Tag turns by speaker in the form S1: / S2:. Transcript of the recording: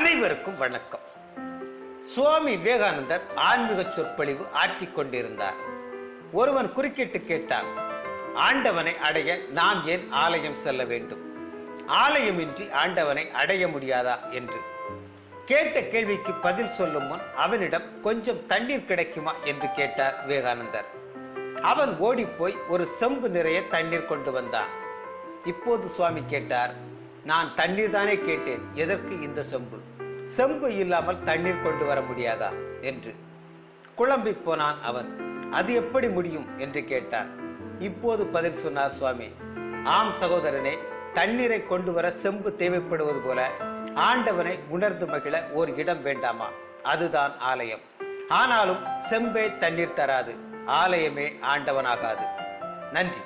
S1: அனைவருக்கும் வணக்கம். சுவாமி விவேகானந்தர் ஆன்மீக சொற்பொழிவு ஆற்றிக்கொண்டிருந்தார் ஒருவன் குறுக்கிட்டு கேட்டான் ஆண்டவனை அடைய நாம் ஏன் ஆலயம் செல்ல வேண்டும்? ஆலயமின்றி ஆண்டவனை அடைய முடியாதா? என்று. கேட்ட கேள்விக்கு பதில் சொல்லும் முன் அவனிடம் கொஞ்சம் தண்ணீர் கிடைக்குமா? என்று கேட்டார் விவேகானந்தர். அவன் ஓடிப்போய் ஒரு செம்பு நிறைய தண்ணீர் கொண்டு வந்தான். இப்போது சுவாமி கேட்டார் நான் தண்ணீர் தானே கேட்டேன். எதற்கு இந்த செம்பு? செம்பு இல்லாமல் தண்ணீர் கொண்டு வர முடியாதா? என்று. குழம்பி போனான் அவன். அது எப்படி முடியும்? என்று கேட்டான். இப்போது பதில் சொன்னார் சுவாமி. ஆம் சகோதரனே தண்ணீரை கொண்டு வர செம்பு தேவைப்படுவது போல ஆண்டவனை உணர்ந்து மகிழ ஒரு இடம் வேண்டாமா? அதுதான் ஆலயம். ஆனாலும் செம்பே தண்ணீர் தராது. ஆலயமே ஆண்டவனாகாது. நன்றி.